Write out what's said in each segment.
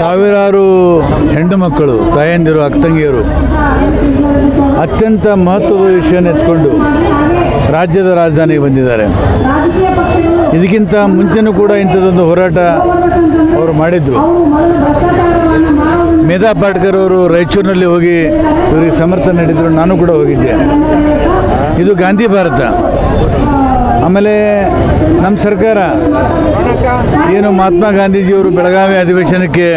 ಸಾವಿರಾರು ಹೆಣ್ಣು ಮಕ್ಕಳು, ತಾಯಂದಿರು ಅಕ್ತಂಗಿಯರು ಅತ್ಯಂತ ಮಹತ್ವದ ವಿಷಯನ ಎತ್ಕೊಂಡು ರಾಜ್ಯದ ರಾಜಧಾನಿಗೆ ಬಂದಿದ್ದಾರೆ. ಇದಕ್ಕಿಂತ ಮುಂಚೆನೂ ಕೂಡ ಇಂಥದ್ದೊಂದು ಹೋರಾಟ ಅವರು ಮಾಡಿದ್ರು. ಮೇಧಾ ಪಾಟ್ಕರ್ ಅವರು ರಾಯಚೂರಿನಲ್ಲಿ ಹೋಗಿ ಇವರಿಗೆ ಸಮರ್ಥನೆ ನೀಡಿದ್ರು. ನಾನು ಕೂಡ ಹೋಗಿದ್ದೆ. ಇದು ಗಾಂಧಿ ಭಾರತ. ಆಮೇಲೆ ನಮ್ಮ ಸರ್ಕಾರ ಏನು ಮಹಾತ್ಮ ಗಾಂಧೀಜಿಯವರು ಬೆಳಗಾವಿ ಅಧಿವೇಶನಕ್ಕೆ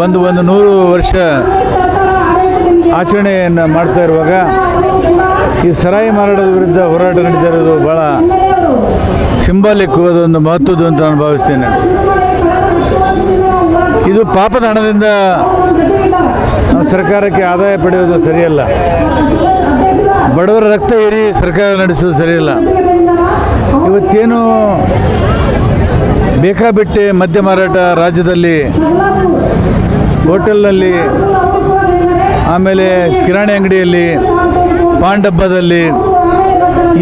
ಬಂದು ಒಂದು ನೂರು ವರ್ಷ ಆಚರಣೆಯನ್ನು ಮಾಡ್ತಾ ಇರುವಾಗ ಈ ಸರಾಯಿ ಮಾರಾಟದ ವಿರುದ್ಧ ಹೋರಾಟ ನಡೀತಾ ಇರೋದು ಭಾಳ ಸಿಂಬಾಲಿಕ್ ಅದೊಂದು ಮಹತ್ವದ್ದು ಅಂತ ನಾನು ಭಾವಿಸ್ತೇನೆ. ಇದು ಪಾಪದ ಹಣದಿಂದ ಸರ್ಕಾರಕ್ಕೆ ಆದಾಯ ಪಡೆಯೋದು ಸರಿಯಲ್ಲ. ಬಡವರ ರಕ್ತ ಏರಿ ಸರ್ಕಾರ ನಡೆಸೋದು ಸರಿಯಿಲ್ಲ. ಇವತ್ತೇನು ಬೇಕಾಬಿಟ್ಟೆ ಮದ್ಯ ಮಾರಾಟ ರಾಜ್ಯದಲ್ಲಿ, ಹೋಟೆಲ್ನಲ್ಲಿ, ಆಮೇಲೆ ಕಿರಾಣಿ ಅಂಗಡಿಯಲ್ಲಿ, ಪಾನ್ ಡಬ್ಬದಲ್ಲಿ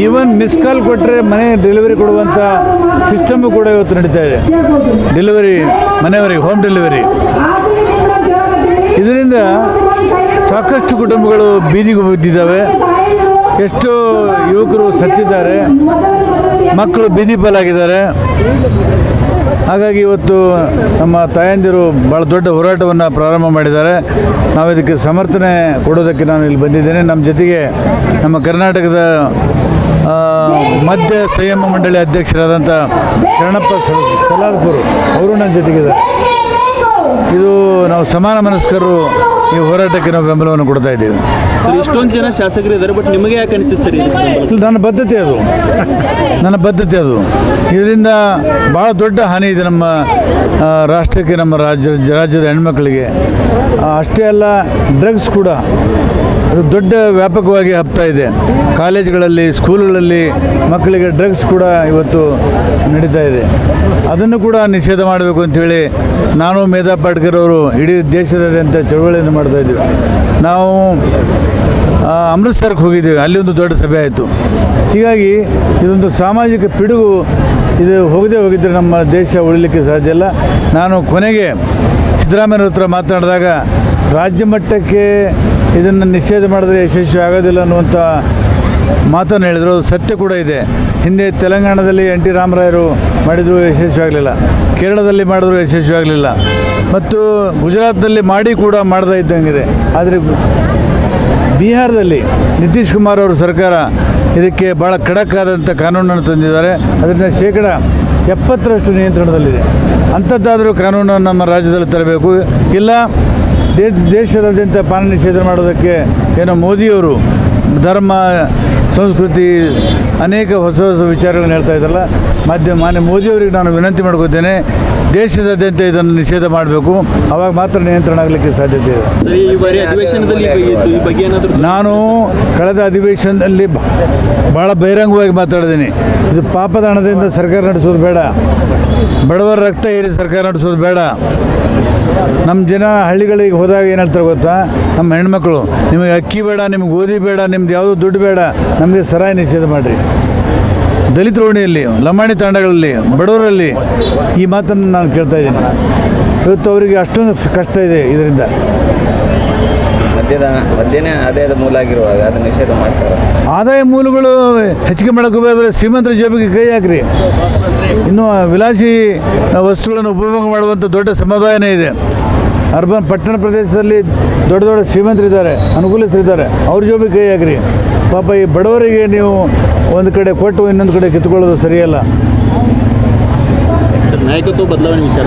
ಈವನ್ ಮಿಸ್ ಕಾಲ್ ಕೊಟ್ಟರೆ ಮನೆ ಡೆಲಿವರಿ ಕೊಡುವಂಥ ಸಿಸ್ಟಮು ಕೂಡ ಇವತ್ತು ನಡೀತಾ ಇದೆ. ಡೆಲಿವರಿ ಮನೆಯವರಿಗೆ ಹೋಮ್ ಡೆಲಿವರಿ ಇದರಿಂದ ಸಾಕಷ್ಟು ಕುಟುಂಬಗಳು ಬೀದಿಗೆ ಬಿದ್ದಿದ್ದಾವೆ ಎಷ್ಟೋ ಯುವಕರು ಸತ್ತಿದ್ದಾರೆ, ಮಕ್ಕಳು ಬೀದಿ ಪಾಲಾಗಿದ್ದಾರೆ. ಹಾಗಾಗಿ ಇವತ್ತು ನಮ್ಮ ತಾಯಂದಿರು ಭಾಳ ದೊಡ್ಡ ಹೋರಾಟವನ್ನು ಪ್ರಾರಂಭ ಮಾಡಿದ್ದಾರೆ. ನಾವು ಇದಕ್ಕೆ ಸಮರ್ಥನೆ ಕೊಡೋದಕ್ಕೆ ನಾನು ಇಲ್ಲಿ ಬಂದಿದ್ದೇನೆ. ನಮ್ಮ ಜೊತೆಗೆ ನಮ್ಮ ಕರ್ನಾಟಕದ ಮಧ್ಯ ಸಂಯಮ ಮಂಡಳಿ ಅಧ್ಯಕ್ಷರಾದಂಥ ಶರಣಪ್ಪ ಸ- ಸಲಾಲ್ಪುರ್, ಅವರು ನನ್ನ ಜೊತೆಗಿದ್ದಾರೆ. ಇದು ನಾವು ಸಮಾನ ಮನಸ್ಕರು ಈ ಹೋರಾಟಕ್ಕೆ ನಾವು ಬೆಂಬಲವನ್ನು ಕೊಡ್ತಾ ಇದ್ದೇವೆ. ಸರ್ ಇಷ್ಟೊಂದು ಜನ ಶಾಸಕರು ಇದ್ದಾರೆ ಬಟ್ ನಿಮಗೆ ಯಾಕೆ ಅನಿಸುತ್ತೆ ನನ್ನ ಬದ್ಧತೆ ಅದು. ನನ್ನ ಬದ್ಧತೆ ಅದು. ಇದರಿಂದ ಭಾಳ ದೊಡ್ಡ ಹಾನಿ ಇದೆ ನಮ್ಮ ರಾಷ್ಟ್ರಕ್ಕೆ ನಮ್ಮ ರಾಜ್ಯ ರಾಜ್ಯದ ಹೆಣ್ಮಕ್ಳಿಗೆ. ಅಷ್ಟೇ ಅಲ್ಲ ಡ್ರಗ್ಸ್ ಕೂಡ. ಅದು ದೊಡ್ಡ ವ್ಯಾಪಕವಾಗಿ ಹಬ್ತಾ ಇದೆ. ಕಾಲೇಜ್ಗಳಲ್ಲಿ, ಸ್ಕೂಲ್ಗಳಲ್ಲಿ ಮಕ್ಕಳಿಗೆ ಡ್ರಗ್ಸ್ ಕೂಡ ಇವತ್ತು ನಡೀತಾ ಇದೆ. ಅದನ್ನು ಕೂಡ ನಿಷೇಧ ಮಾಡಬೇಕು ಅಂತೇಳಿ ನಾನು ಮೇಧಾ ಪಾಟ್ಕರ್ ಅವರು ಇಡೀ ದೇಶದಾದ್ಯಂತ ಚಳುವಳಿಯನ್ನು ಮಾಡ್ತಾ ಇದ್ದೀವಿ ನಾವು ಅಮೃತಸರಕ್ಕೆ ಹೋಗಿದ್ದೀವಿ. ಅಲ್ಲಿ ಒಂದು ದೊಡ್ಡ ಸಭೆ ಆಯಿತು. ಹೀಗಾಗಿ ಇದೊಂದು ಸಾಮಾಜಿಕ ಪಿಡುಗು. ಇದು ಹೋಗದೆ ಹೋಗಿದ್ದರೆ ನಮ್ಮ ದೇಶ ಉಳಿಲಿಕ್ಕೆ ಸಾಧ್ಯ ಇಲ್ಲ. ನಾನು ಕೊನೆಗೆ ಸಿದ್ದರಾಮಯ್ಯ ಹತ್ರ ಮಾತನಾಡಿದಾಗ ರಾಜ್ಯ ಮಟ್ಟಕ್ಕೆ ಇದನ್ನು ನಿಷೇಧ ಮಾಡಿದ್ರೆ ಯಶಸ್ವಿ ಆಗೋದಿಲ್ಲ ಅನ್ನುವಂಥ ಮಾತನ್ನು ಹೇಳಿದರು. ಸತ್ಯ ಕೂಡ ಇದೆ. ಹಿಂದೆ ತೆಲಂಗಾಣದಲ್ಲಿ ಎನ್ ಟಿ ರಾಮರಾಯರು ಮಾಡಿದ್ರು ಯಶಸ್ವಿ ಆಗಲಿಲ್ಲ. ಕೇರಳದಲ್ಲಿ ಮಾಡಿದ್ರು ಯಶಸ್ವಿ ಆಗಲಿಲ್ಲ. ಮತ್ತು ಗುಜರಾತ್ನಲ್ಲಿ ಮಾಡಿ ಕೂಡ ಮಾಡದೇ ಇದ್ದಂಗಿದೆ. ಆದರೆ ಬಿಹಾರದಲ್ಲಿ ನಿತೀಶ್ ಕುಮಾರ್ ಅವರ ಸರ್ಕಾರ ಇದಕ್ಕೆ ಭಾಳ ಖಡಕ್ ಆದಂಥ ಕಾನೂನನ್ನು ತಂದಿದ್ದಾರೆ. ಅದರಿಂದ ಶೇಕಡ ಎಪ್ಪತ್ತರಷ್ಟು ನಿಯಂತ್ರಣದಲ್ಲಿದೆ. ಅಂಥದ್ದಾದರೂ ಕಾನೂನನ್ನು ನಮ್ಮ ರಾಜ್ಯದಲ್ಲಿ ತರಬೇಕು. ಇಲ್ಲ ದೇಶದಾದ್ಯಂತ ಪಾನ ನಿಷೇಧ ಮಾಡೋದಕ್ಕೆ ಏನೋ ಮೋದಿಯವರು ಧರ್ಮ ಸಂಸ್ಕೃತಿ ಅನೇಕ ಹೊಸ ಹೊಸ ವಿಚಾರಗಳನ್ನು ಹೇಳ್ತಾ ಇದ್ದಲ್ಲ ಮಾಧ್ಯಮ ಮಾನ್ಯ ಮೋದಿಯವರಿಗೆ ನಾನು ವಿನಂತಿ ಮಾಡ್ಕೋತೇನೆ ದೇಶದಾದ್ಯಂತ ಇದನ್ನು ನಿಷೇಧ ಮಾಡಬೇಕು ಅವಾಗ ಮಾತ್ರ ನಿಯಂತ್ರಣ ಆಗಲಿಕ್ಕೆ ಸಾಧ್ಯತೆ ಇದೆ. ನಾನು ಕಳೆದ ಅಧಿವೇಶನದಲ್ಲಿ ಬಹಳ ಭಾಳ ಬಹಿರಂಗವಾಗಿ ಮಾತಾಡಿದ್ದೀನಿ. ಇದು ಪಾಪದ ಹಣದಿಂದ ಸರ್ಕಾರ ನಡೆಸೋದು ಬೇಡ. ಬಡವರ ರಕ್ತ ಏರಿ ಸರ್ಕಾರ ನಡೆಸೋದು ಬೇಡ. ನಮ್ಮ ಜನ ಹಳ್ಳಿಗಳಿಗೆ ಹೋದಾಗ ಏನು ಹೇಳ್ತಾರೆ ಗೊತ್ತಾ? ನಮ್ಮ ಹೆಣ್ಮಕ್ಳು, ನಿಮಗೆ ಅಕ್ಕಿ ಬೇಡ, ನಿಮ್ಗೆ ಗೋಧಿ ಬೇಡ, ನಿಮ್ದು ಯಾವುದೋ ದುಡ್ಡು ಬೇಡ, ನಮಗೆ ಸರಾಯಿ ನಿಷೇಧ ಮಾಡಿರಿ. ದಲಿತ ರೋಣಿಯಲ್ಲಿ, ಲಂಬಾಣಿ ತಾಂಡಗಳಲ್ಲಿ, ಬಡವರಲ್ಲಿ ಈ ಮಾತನ್ನು ನಾನು ಕೇಳ್ತಾ ಇದ್ದೀನಿ. ಇವತ್ತು ಅವರಿಗೆ ಅಷ್ಟೊಂದು ಕಷ್ಟ ಇದೆ ಇದರಿಂದ. ಮದ್ಯದ ಮದ್ಯನೇ ಆದಾಯದ ಮೂಲ ಆಗಿರುವಾಗ ಅದನ್ನ ನಿಷೇಧ ಮಾಡ್ತಾರೆ. ಆದಾಯ ಮೂಲಗಳು ಹೆಚ್ಚಿಗೆ ಮಾಡಕ್ಕೆ ಹೋಗೋದ್ರೆ ಶ್ರೀಮಂತರ ಜೇಬಿಗೆ ಕೈ ಹಾಕ್ರಿ. ಇನ್ನು ವಿಲಾಸಿ ವಸ್ತುಗಳನ್ನು ಉಪಯೋಗ ಮಾಡುವಂಥ ದೊಡ್ಡ ಸಮುದಾಯನೇ ಇದೆ. ಅರ್ಬನ್ ಪಟ್ಟಣ ಪ್ರದೇಶದಲ್ಲಿ ದೊಡ್ಡ ದೊಡ್ಡ ಶ್ರೀಮಂತರಿದ್ದಾರೆ ಅನುಕೂಲಿತರಿದ್ದಾರೆ ಅವ್ರ ಜೋಬಿ ಕೈ ಹಾಕ್ರಿ. ಪಾಪ ಈ ಬಡವರಿಗೆ ನೀವು ಒಂದು ಕಡೆ ಕೊಟ್ಟು ಇನ್ನೊಂದು ಕಡೆ ಕಿತ್ಕೊಳ್ಳೋದು ಸರಿಯಲ್ಲ. ಸರ್ ನಾಯಕತ್ವ ಬದಲಾವಣೆ ವಿಚಾರ.